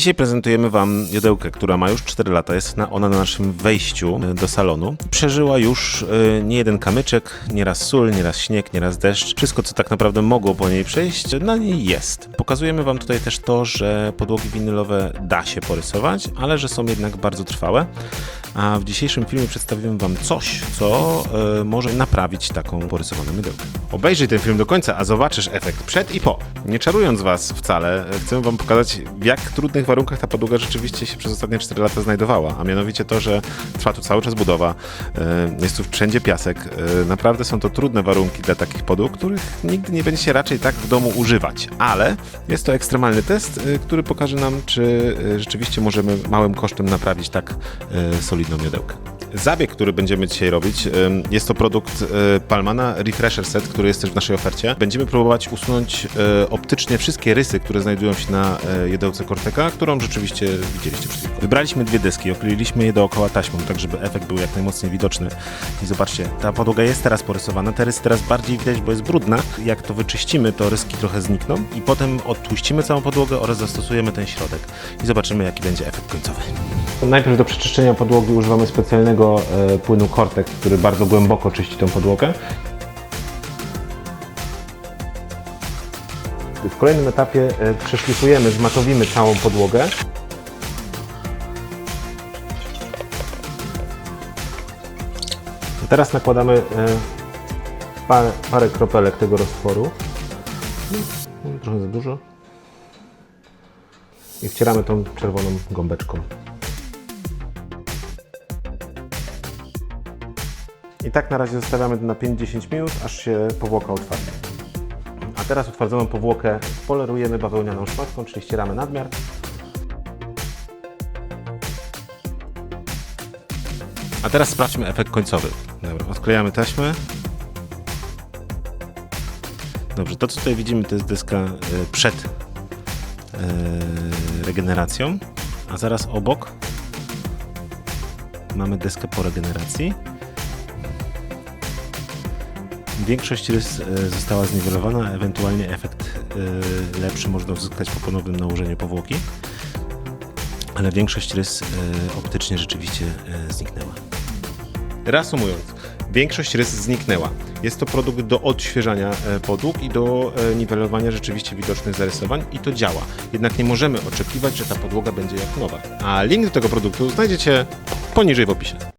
Dzisiaj prezentujemy Wam jodełkę, która ma już 4 lata. Jest na, ona na naszym wejściu e, do salonu. Przeżyła już e, nie jeden kamyczek, nieraz sól, nieraz śnieg, nieraz deszcz. Wszystko, co tak naprawdę mogło po niej przejść, na niej jest. Pokazujemy Wam tutaj też to, że podłogi winylowe da się porysować, ale że są jednak bardzo trwałe. A w dzisiejszym filmie przedstawimy Wam coś, co e, może naprawić taką porysowaną mydełkę. Obejrzyj ten film do końca, a zobaczysz efekt przed i po. Nie czarując Was wcale, e, chcę Wam pokazać, w jak trudnych warunkach ta podłoga rzeczywiście się przez ostatnie 4 lata znajdowała. A mianowicie to, że trwa tu cały czas budowa, e, jest tu wszędzie piasek. Naprawdę są to trudne warunki dla takich podłóg, których nigdy nie będziecie raczej tak w domu używać. Ale jest to ekstremalny test, który pokaże nam, czy rzeczywiście możemy małym kosztem naprawić tak e, solidną miodełkę. Zabieg, który będziemy dzisiaj robić, jest to produkt y, Palmana Refresher Set, który jest też w naszej ofercie. Będziemy próbować usunąć y, optycznie wszystkie rysy, które znajdują się na y, jedełce Corteca, którą rzeczywiście widzieliście przed. Wybraliśmy dwie deski, okleiliśmy je dookoła taśmą, tak żeby efekt był jak najmocniej widoczny. I zobaczcie, ta podłoga jest teraz porysowana, te rysy teraz bardziej widać, bo jest brudna. Jak to wyczyścimy, to ryski trochę znikną i potem odtłuścimy całą podłogę oraz zastosujemy ten środek i zobaczymy, jaki będzie efekt końcowy. Najpierw do przeczyszczenia podłogi używamy specjalnego e, płynu Cortex, który bardzo głęboko czyści tą podłogę. W kolejnym etapie e, przeszlifujemy, zmatowimy całą podłogę. Teraz nakładamy e, parę, parę kropelek tego roztworu. Mm, Trochę za dużo. I wcieramy tą czerwoną gąbeczką. I tak na razie zostawiamy to na 5-10 minut, aż się powłoka utwardzie. A teraz utwardzoną powłokę polerujemy bawełnianą szmatką, czyli ścieramy nadmiar. A teraz sprawdźmy efekt końcowy. Dobra, odklejamy taśmę. Dobrze, to co tutaj widzimy to jest deska e, przed e, regeneracją, a zaraz obok mamy deskę po regeneracji. Większość rys e, została zniwelowana, ewentualnie efekt e, lepszy można uzyskać po ponownym nałożeniu powłoki, ale większość rys e, optycznie rzeczywiście zniknęła. Reasumując, większość rys zniknęła. Jest to produkt do odświeżania podłóg i do niwelowania rzeczywiście widocznych zarysowań i to działa. Jednak nie możemy oczekiwać, że ta podłoga będzie jak nowa. A link do tego produktu znajdziecie poniżej w opisie.